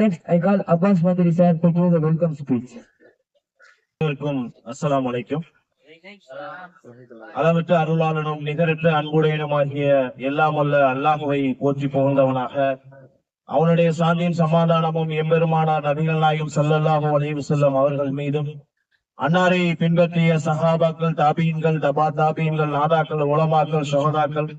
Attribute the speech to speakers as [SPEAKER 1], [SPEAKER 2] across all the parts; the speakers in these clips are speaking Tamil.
[SPEAKER 1] Next, I call Abbas Mandiri sir to give the welcome speech.
[SPEAKER 2] அனைவருக்கும் அஸ்ஸலாமு அலைக்கும் அளவற்ற அருளாளனும் நிகரற்ற அன்புடையனுமாகிய எல்லாம் அல்ல அல்லாஹுவை போற்றி புகழ்ந்தவனாக அவனுடைய சாந்தியும் சமாதானமும் எம்பெருமானார் நபிகள் நாயும் ஸல்லல்லாஹு அலைஹி செல்லும் அவர்கள் மீதும் அன்னாரை பின்பற்றிய சஹாபாக்கள் தாபீன்கள் தபா தாபீன்கள் நாதாக்கள் உலமாக்கள் சோதாக்கள்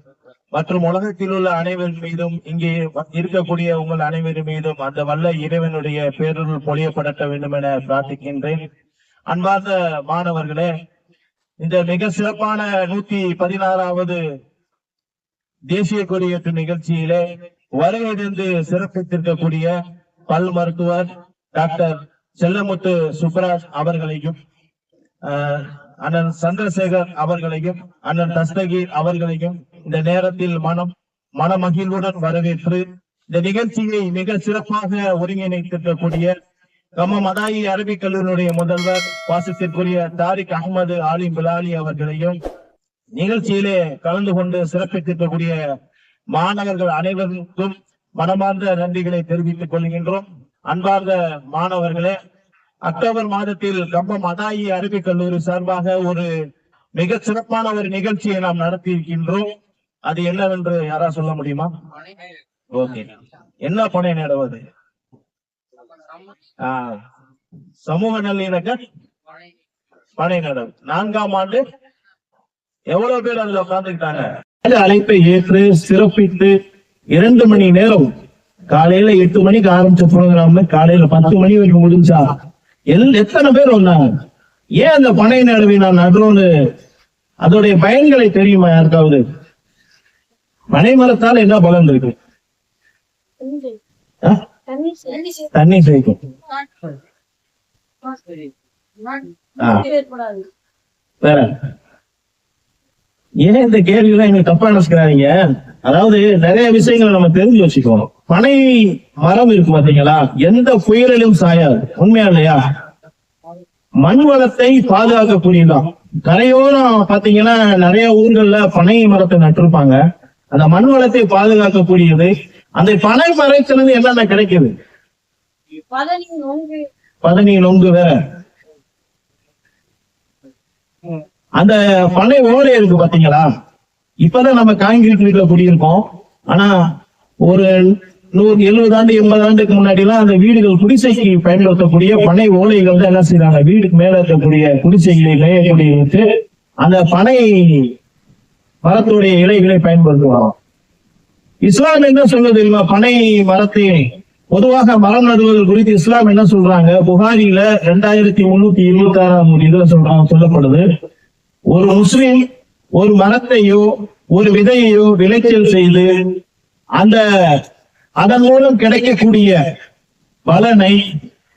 [SPEAKER 2] மற்றும் உலகத்தில் உள்ள அனைவர் மீதும் இங்கே இருக்கக்கூடிய உங்கள் அனைவர் மீதும் அந்த வல்ல இறைவனுடைய பேரொருள் பொழியப்படட்ட வேண்டும் என பிரார்த்திக்கின்றேன். அன்பார்ந்த மாணவர்களே இந்த மிக சிறப்பான நூத்தி பதினாறாவது தேசிய கொடியேற்று நிகழ்ச்சியிலே வருகையிலிருந்து சிறப்பித்திருக்கக்கூடிய பல் மருத்துவர் டாக்டர் செல்லமுத்து சுப்ராஜ் அவர்களையும் அண்ணன் சந்திரசேகர் அவர்களையும் அண்ணன் தஸ்தகீர் அவர்களையும் இந்த நேரத்தில் மனம் மனமகிழ்வுடன் வரவேற்று இந்த நிகழ்ச்சியை மிக சிறப்பாக ஒருங்கிணைத்திருக்கக்கூடிய கம்மம் மதாயி அரபிக் கல்லூரியுடைய முதல்வர் வாசத்திற்குரிய தாரிக் அகமது ஆலிம் பிலாலி அவர்களையும் நிகழ்ச்சியிலே கலந்து கொண்டு சிறப்பித்திருக்கக்கூடிய மாணவர்கள் அனைவருக்கும் மனமார்ந்த நன்றிகளை தெரிவித்துக் கொள்கின்றோம். அன்பார்ந்த மாணவர்களே அக்டோபர் மாதத்தில் கம்பம் அதாயி அரபிக் கல்லூரி சார்பாக ஒரு மிக சிறப்பான ஒரு நிகழ்ச்சியை நாம் நடத்தி இருக்கின்றோம் அது என்னவென்று யாரா சொல்ல முடியுமா? ஓகே. என்ன பணி நடவது? ஆஹ், சமூக நல்லிணக்க பனை நடவு நான்காம் ஆண்டு எவ்வளவு பேர் அதுல உட்கார்ந்துக்கிட்டாங்க? அழைப்பை ஏற்று சிறப்பித்து இரண்டு மணி நேரம் காலையில எட்டு மணிக்கு ஆரம்பிச்ச ப்ரோக்ராம் காலையில பத்து மணி வரைக்கும் முடிஞ்சா எல் எத்தனை பேர் வந்தாங்க? ஏன் அந்த பனை நடவை நான் நடுறோன்னு? அதோடைய பயன்களை தெரியுமா யாருக்காவது? பனை மரத்தால் என்ன பலன் இருக்கு? தண்ணி சேர்க்கும் வேற. ஏன் இந்த கேள்வியெல்லாம் எங்களுக்கு எனக்கு தப்பா நினைச்சுக்கிறாங்க அதாவது நிறைய விஷயங்களை நம்ம தெரிஞ்சு வச்சுக்கணும். பனை மரம் இருக்கு பாத்தீங்களா? எந்த புயலிலும் சாயாது. உண்மையா இல்லையா? மண் வளத்தை பாதுகாக்கக்கூடியதான் கரையோரம் பாத்தீங்கன்னா நிறைய ஊர்கள்ல பனை மரத்தை நட்டிருப்பாங்க. அந்த மண் வளத்தை பாதுகாக்கக்கூடியது. அந்த பனை மரத்திலிருந்து என்னென்ன கிடைக்குது? பதனி நொங்கு. வேற. அந்த பனை ஓலை இருக்கு பாத்தீங்களா? இப்பதான் நம்ம காங்கிரீட் வீட்டுல குடியிருக்கோம். ஆனா ஒரு நூறு எழுபது ஆண்டு எண்பது ஆண்டுக்கு முன்னாடி எல்லாம் அந்த வீடுகள் குடிசைக்கு பயன்படுத்தக்கூடிய பனை ஓலைகள் தான் என்ன செய்யறாங்க வீட்டுக்கு மேல இருக்கக்கூடிய குடிசைகளை மேயக்கூடிய அந்த பனை மரத்துடைய இலைகளை பயன்படுத்துவாராம். இஸ்லாம் என்ன சொல்றது தெரியுமா? பனை மரத்தை பொதுவாக மரம் நடுவது குறித்து இஸ்லாம் என்ன சொல்றாங்க? புகாரில ரெண்டாயிரத்தி முன்னூத்தி இருபத்தி ஆறாம் இதுல சொல்றாங்க சொல்லப்படுது. ஒரு முஸ்லிம் ஒரு மரத்தையோ ஒரு விதையையோ விளைச்சல் செய்து அந்த அதன் மூலம் கிடைக்கக்கூடிய பலனை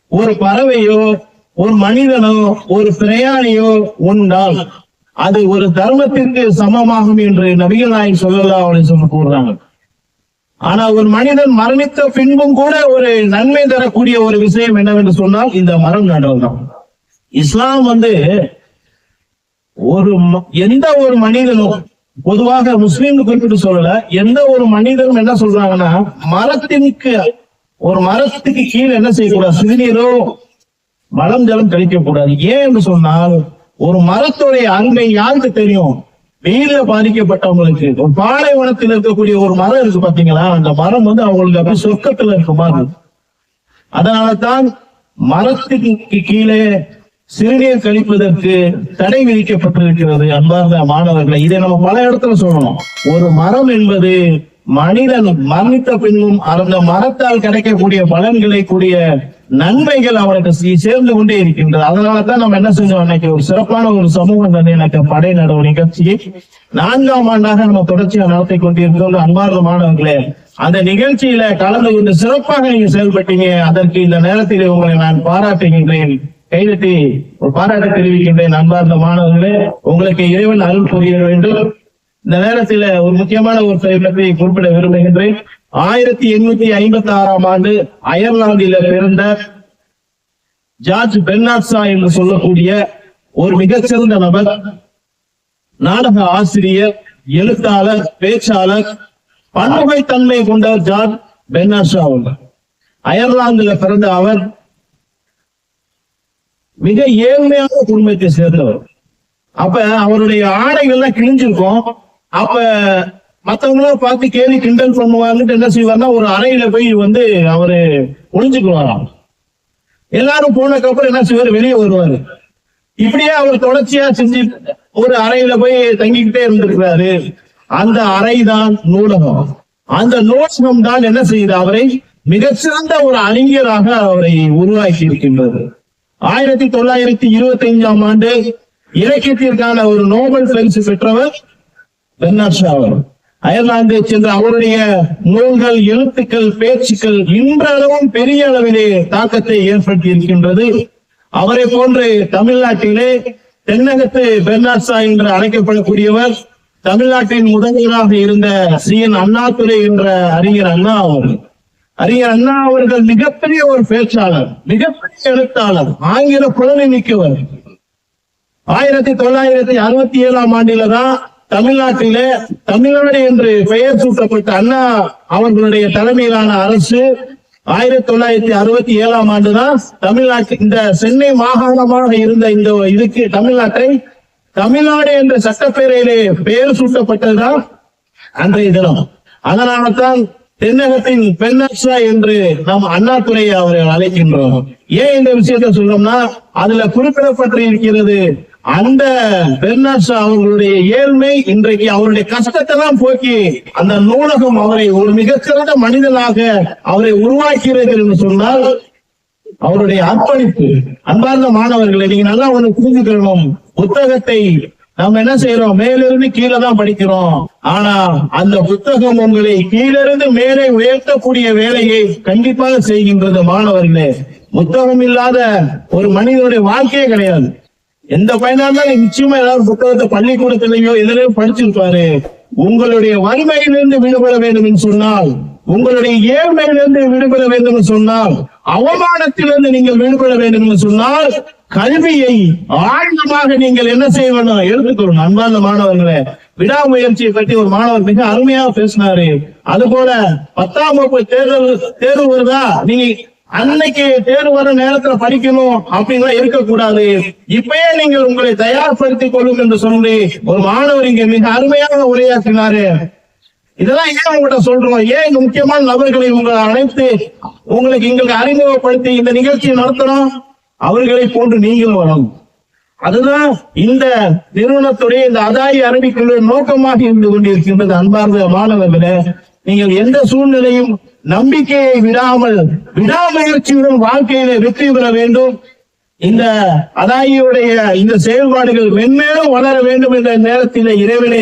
[SPEAKER 2] ஒரு பறவையோ ஒரு மனிதனோ ஒரு பிரயாணியோ உண்டால் அது ஒரு தர்மத்திற்கு சமமாகும் என்று நபிகள் நாயகம் சொல்லலாம் அப்படின்னு சொல்லி கூறுறாங்க. ஆனா ஒரு மனிதன் மரணித்த பின்பும் கூட ஒரு நன்மை தரக்கூடிய ஒரு விஷயம் என்னவென்று சொன்னால் இந்த மரம் நடுவதுதான் இஸ்லாம் வந்து ஒரு ம- எந்த ஒரு மனிதனும் பொதுவாக முஸ்லீம் குறிப்பிட்டு சொல்லல எந்த ஒரு மனிதனும் என்ன சொல்றாங்கன்னா மரத்திற்கு ஒரு மரத்துக்கு கீழே என்ன செய்யக்கூடாது? சிறுநீரோ மலம் ஜலம் கழிக்க கூடாது ஏன் என்று சொன்னால் ஒரு மரத்துடைய அருமை யாருக்கு தெரியும்? வெயில பாதிக்கப்பட்டவங்களுக்கு ஒரு பாலைவனத்தில் இருக்கக்கூடிய ஒரு மரம் இருக்கு பாத்தீங்களா? அந்த மரம் வந்து அவங்களுக்கு அப்படியே சொர்க்கத்துல இருக்க மாதிரி இருக்கும். தான் மரத்துக்கு கீழே சிறுநீர் கழிப்பதற்கு தடை விதிக்கப்பட்டிருக்கிறது அன்பார்ந்த மாணவர்களை. இதை நம்ம பல இடத்துல சொல்லணும். ஒரு மரம் என்பது மனிதன் மரணித்த பின்பும் அந்த மரத்தால் கிடைக்கக்கூடிய பலன்களை கூடிய நன்மைகள் அவனுக்கு சேர்ந்து கொண்டே இருக்கின்றது. அதனாலதான் நம்ம என்ன செஞ்சோம் அன்னைக்கு? ஒரு சிறப்பான ஒரு சமூக எனக்கு படை நடவு நிகழ்ச்சியை நான்காம் ஆண்டாக நம்ம தொடர்ச்சியாக நடத்தி கொண்டிருக்கிறோம் அன்பார்ந்த மாணவர்களே அந்த நிகழ்ச்சியில கலந்து கொண்டு சிறப்பாக நீங்க செயல்பட்டீங்க. அதற்கு இந்த நேரத்தில் உங்களை நான் பாராட்டுகின்றேன். கைதட்டி ஒரு பாராட்டு தெரிவிக்கின்றேன் அன்பார்ந்த மாணவர்களே. உங்களுக்கு இறைவன் அருள் புரிய வேண்டும். இந்த நேரத்தில் ஒரு முக்கியமான ஒரு செயலை குறிப்பிட விரும்புகின்றேன். ஆயிரத்தி எண்ணூத்தி ஐம்பத்தி ஆறாம் ஆண்டு அயர்லாந்தில பிறந்த ஜார்ஜ் பெர்னாட்ஸா என்று சொல்லக்கூடிய ஒரு மிகச்சிறந்த நபர் நாடக ஆசிரியர் எழுத்தாளர் பேச்சாளர் பன்முகை தன்மை கொண்ட ஜார்ஜ் பெர்னாட்ஷா அவர் அயர்லாந்துல பிறந்த அவர் மிக ஏழ்மையான குடும்பத்தை சேர்ந்தவர். அப்ப அவருடைய ஆடைகள்லாம் கிழிஞ்சிருக்கும். அப்ப மத்தவங்க பார்த்து கேலி கிண்டல் பண்ணுவாங்கன்னு என்ன செய்வார்னா ஒரு அறையில போய் வந்து அவரு ஒளிஞ்சுக்குவாராம். எல்லாரும் போனதுக்கு அப்புறம் என்ன செய்வார்? வெளியே வருவாரு. இப்படியே அவர் தொடர்ச்சியா செஞ்சு ஒரு அறையில போய் தங்கிக்கிட்டே இருந்திருக்கிறாரு. அந்த அறை தான் நூலகம். அந்த நூலகம் தான் என்ன செய்யுது அவரை மிகச்சிறந்த ஒரு அறிஞராக அவரை உருவாக்கி இருக்கின்றது ஆயிரத்தி தொள்ளாயிரத்தி இருபத்தி ஐந்தாம் ஆண்டு இலக்கியத்திற்கான ஒரு நோபல் பரிசு பெற்றவர் பெர்னாட் ஷா அவர் அயர்லாந்தை சென்ற அவருடைய நூல்கள் எழுத்துக்கள் பேச்சுக்கள் இன்றளவும் பெரிய அளவிலே தாக்கத்தை ஏற்படுத்தி இருக்கின்றது அவரை போன்று தமிழ்நாட்டிலே தென்னகத்து பெர்னாட் என்று அழைக்கப்படக்கூடியவர் தமிழ்நாட்டின் முதல்வராக இருந்த சி. என். அண்ணாதுரை என்ற அறிஞர் அண்ணா அவர்கள். அறிஞர் அண்ணா அவர்கள் மிகப்பெரிய ஒரு பேச்சாளர் மிகப்பெரிய எழுத்தாளர் ஆங்கில புலனை மிக்கவர். ஆயிரத்தி தொள்ளாயிரத்தி அறுபத்தி ஏழாம் ஆண்டில தான் தமிழ்நாட்டிலே தமிழ்நாடு என்று பெயர் சூட்டப்பட்ட அண்ணா அவர்களுடைய தலைமையிலான அரசு ஆயிரத்தி தொள்ளாயிரத்தி அறுபத்தி ஏழாம் ஆண்டுதான் தமிழ்நாட்டு இந்த சென்னை மாகாணமாக இருந்த இந்த இதுக்கு தமிழ்நாட்டை தமிழ்நாடு என்ற சட்டப்பேரையிலே பெயர் சூட்டப்பட்டதுதான் அன்றைய தினம். அதனால்தான் தென்னகத்தின் பெண்ணர்ஷா என்று நாம் அண்ணாதுரை அவரை அழைக்கின்றோம். ஏன் இந்த விஷயத்தை சொல்றோம்னா அதுல குறிப்பிடப்பட்டிருக்கிறது அந்த பெர்னாட்ஷா அவர்களுடைய ஏழ்மை இன்றைக்கு அவருடைய கஷ்டத்தை தான் போக்கி அந்த நூலகம் அவரை ஒரு மிகச்சிறந்த மனிதனாக அவரை உருவாக்கிறது என்று சொன்னால் அவருடைய அர்ப்பணிப்பு அன்பார்ந்த மாணவர்களை நீங்க நல்லா ஒண்ணு புரிஞ்சுக்கணும். புத்தகத்தை நம்ம என்ன செய்யறோம்? மேலிருந்து கீழே தான் படிக்கிறோம். ஆனா அந்த புத்தகம் உங்களை கீழிருந்து மேலே உயர்த்தக்கூடிய வேலையை கண்டிப்பாக செய்கின்றது மாணவர்களே. புத்தகம் இல்லாத ஒரு மனிதனுடைய வாழ்க்கையே கிடையாது. எந்த பையனா இருந்தாலும் நிச்சயமா ஏதாவது புத்தகத்தை பள்ளிக்கூடத்திலையோ எதிலையோ படிச்சிருப்பாரு. உங்களுடைய வறுமையிலிருந்து விடுபட வேண்டும் என்று சொன்னால் உங்களுடைய ஏழ்மையிலிருந்து விடுபட வேண்டும் என்று சொன்னால் அவமானத்திலிருந்து நீங்கள் விடுபட வேண்டும் என்று சொன்னால் கல்வியை ஆழ்ந்தமாக நீங்கள் என்ன செய்ய வேண்டும் எடுத்துக்கொள்ளணும். அன்பார்ந்த மாணவர்களே விடாமுயற்சியை பற்றி ஒரு மாணவர் மிக அருமையா பேசினாரு. அது போல பத்தாம் வகுப்பு தேர்தல் தேர்வு வருதா? நீங்க அன்னைக்கு தேர்வு வர நேரத்துல படிக்கணும் அப்படின்லாம் இருக்கக்கூடாது. இப்பயே நீங்கள் உங்களை தயார்படுத்திக் கொள்ளும் என்று சொல்லி ஒரு மாணவர் இங்க மிக அருமையாக உரையாற்றினாரு. இதெல்லாம் ஏன் உங்கள்கிட்ட சொல்றோம்? ஏன் இங்க முக்கியமான நபர்களை உங்களை அழைத்து உங்களுக்கு எங்களுக்கு அறிமுகப்படுத்தி இந்த நிகழ்ச்சியை நடத்தணும்? அவர்களை போன்று நீங்களும் வரணும். அதுதான் இந்த நிறுவனத்துடைய இந்த அதாயி அரபிக்குள்ள நோக்கமாக இருந்து கொண்டிருக்கின்றது அன்பார்ந்த மாணவர்களே. நீங்கள் எந்த சூழ்நிலையும் நம்பிக்கையை விடாமல் விடாமுயற்சியுடன் வாழ்க்கையில வெற்றி பெற வேண்டும். இந்த அதாயியுடைய இந்த செயல்பாடுகள் மென்மேலும் வளர வேண்டும் என்ற நேரத்தில் இறைவனை